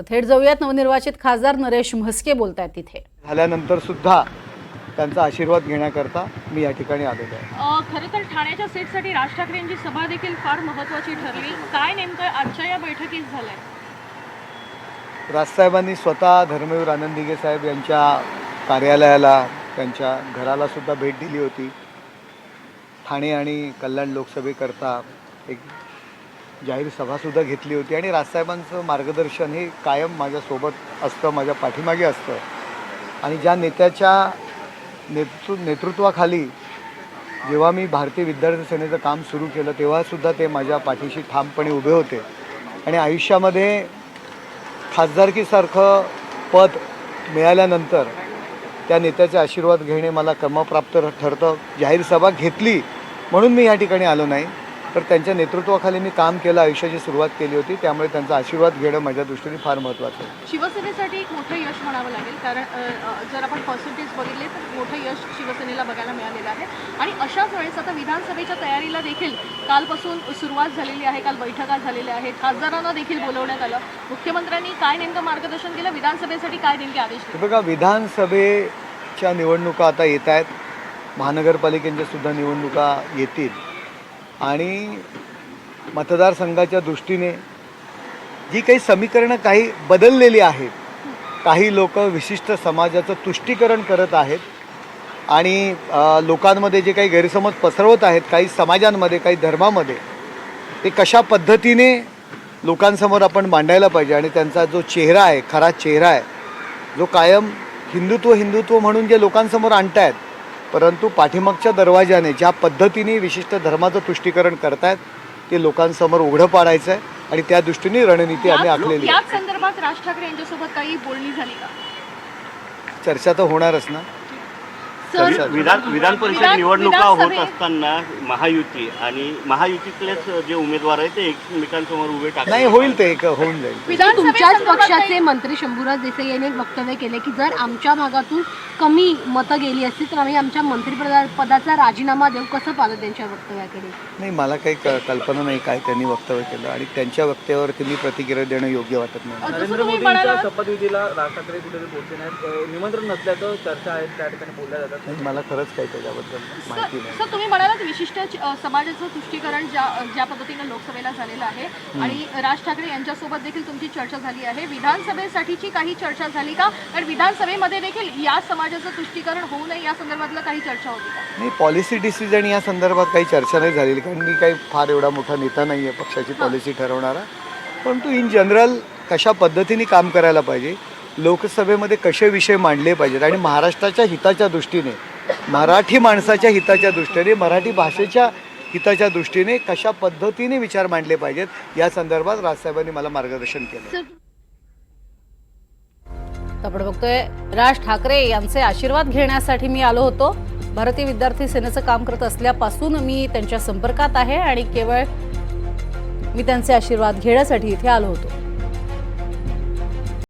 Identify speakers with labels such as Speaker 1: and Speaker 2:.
Speaker 1: तर थेट जाऊयात. नवनिर्वाचित खासदार नरेश म्हस्के बोलतायत तिथे.
Speaker 2: झाल्यानंतर सुद्धा त्यांचा आशीर्वाद घेण्याकरता मी या ठिकाणी आलेलो आहे.
Speaker 3: अ, खरं तर ठाण्याच्या सीटसाठी राज ठाकरेंची सभा देखील फार महत्वाची ठरली. काय नेमकं आजच्या या बैठकीत झालंय?
Speaker 2: राजसाहेबांनी स्वतः धर्मवीर आनंदिगे साहेब यांच्या कार्यालयाला त्यांच्या घराला सुद्धा भेट दिली होती. ठाणे आणि कल्याण लोकसभेकरता एक जाहीर सभासुद्धा घेतली होती आणि राजसाहेबांचं मार्गदर्शन हे कायम माझ्यासोबत असतं माझ्या पाठीमागे असतं. आणि ज्या नेत्याच्या नेतृ नेतृत्वाखाली जेव्हा मी भारतीय विद्यार्थी सेनेचं काम सुरू केलं तेव्हासुद्धा ते माझ्या पाठीशी ठामपणे उभे होते. आणि आयुष्यामध्ये खासदारकीसारखं पद मिळाल्यानंतर त्या नेत्याचे आशीर्वाद घेणे मला क्रमप्राप्त ठरतं. जाहीर सभा घेतली म्हणून मी या ठिकाणी आलो नाही. तर त्यांच्या नेतृत्वाखाली मी काम केलं आयुष्याची सुरुवात केली होती. त्यामुळे त्यांचा आशीर्वाद घेणं माझ्या दृष्टीने फार महत्त्वाचं आहे.
Speaker 3: शिवसेनेसाठी एक मोठं यश म्हणावं लागेल कारण अ, जर आपण पर्सेंटेज बघितले तर मोठं यश शिवसेनेला बघायला मिळालेलं आहे. आणि अशाच वेळेस आता विधानसभेच्या तयारीला देखील कालपासून सुरुवात झालेली आहे काल बैठका झालेल्या आहेत. खासदारांना देखील बोलवण्यात आलं. मुख्यमंत्र्यांनी काय नेमकं मार्गदर्शन केलं? विधानसभेसाठी काय नेमके आदेश दिले?
Speaker 2: हे बघा विधानसभेच्या निवडणुका आता येत आहेत. महानगरपालिकेच्या सुद्धा निवडणुका येतील. आणि मतदारसंघाच्या दृष्टीने जी काही समीकरणं काही बदललेली आहेत काही लोक विशिष्ट समाजाचं तुष्टीकरण करत आहेत आणि लोकांमध्ये जे काही गैरसमज पसरवत आहेत काही समाजांमध्ये काही धर्मामध्ये ते कशा पद्धतीने लोकांसमोर आपण मांडायला पाहिजे आणि त्यांचा जो चेहरा आहे खरा चेहरा आहे जो कायम हिंदुत्व हिंदुत्व म्हणून जे लोकांसमोर आणतायत परंतु पाठीमागच्या दरवाजाने ज्या पद्धतीने विशिष्ट धर्माचं तुष्टीकरण करतायत ते लोकांसमोर उघडं पाडायचं आहे आणि त्या दृष्टीने रणनीती आम्ही आखलेली
Speaker 3: संदर्भात राज ठाकरे यांच्यासोबत काही बोलणी झाली का?
Speaker 2: चर्चा तर होणारच ना.
Speaker 3: सर
Speaker 4: विधान विधान परिषद
Speaker 3: विधान-
Speaker 4: निवडणुका होत असताना महायुती आणि महायुतीतलेच जे उमेदवार आहेत ते एकमेकांसमोर उभे टाकले
Speaker 2: नाही होईल ते एक होऊन जाईल.
Speaker 3: विधानसभेत
Speaker 5: तुमच्याच पक्षाचे मंत्री शंभूराज देसाई यांनी एक वक्तव्य केले की जर आमच्या भागातून कमी मतं गेली असतील तर आम्ही आमच्या मंत्रिपदा पदाचा राजीनामा देऊ. कसं पाहतो त्यांच्या वक्तव्याकडे?
Speaker 2: नाही मला काही कल्पना नाही काय त्यांनी वक्तव्य केलं आणि त्यांच्या वक्तव्यावरती मी प्रतिक्रिया देणं योग्य वाटत नाही.
Speaker 6: नरेंद्र मोदींच्या शपथविधीला राज ठाकरे कुठेतरी पोहोचले नाहीत. निमंत्रण नसल्याचं चर्चा आहेत त्या ठिकाणी बोलल्या जातात.
Speaker 2: नाही, मला खरंच काही त्याच्याबद्दल माहिती नाही.
Speaker 3: सर, तुम्ही म्हणालात विशिष्ट समाजाचं तुष्टीकरण ज्या ज्या पद्धतीनं लोकसभेला झालेलं आहे आणि राज ठाकरे यांच्यासोबत देखील तुमची चर्चा झाली आहे. विधानसभेसाठीची काही चर्चा झाली का? कारण विधानसभेमध्ये देखील या समाजाचं तुष्टीकरण होऊ नये या संदर्भातलं काही चर्चा होती का?
Speaker 2: नाही पॉलिसी डिसिजन या संदर्भात काही चर्चा नाही झालेली कारण मी काही फार एवढा मोठा नेता नाही आहे पक्षाची पॉलिसी ठरवणारा. परंतु इन जनरल कशा पद्धतीने काम करायला पाहिजे लोकसभेमध्ये कसे विषय मांडले पाहिजेत? आणि महाराष्ट्राच्या हिताच्या दृष्टीने मराठी माणसाच्या हिताच्या दृष्टीने मराठी भाषेच्या हिताच्या दृष्टीने कशा पद्धतीने विचार मांडले पाहिजेत? या संदर्भात राजसाहेबांनी मला मार्गदर्शन केलं.
Speaker 1: आपण बघतोय राज ठाकरे यांचे आशीर्वाद घेण्यासाठी मी आलो होतो. भारतीय विद्यार्थी सेनेचं काम करत असल्यापासून मी त्यांच्या संपर्कात आहे आणि केवळ मी त्यांचे आशीर्वाद घेण्यासाठी इथे आलो होतो.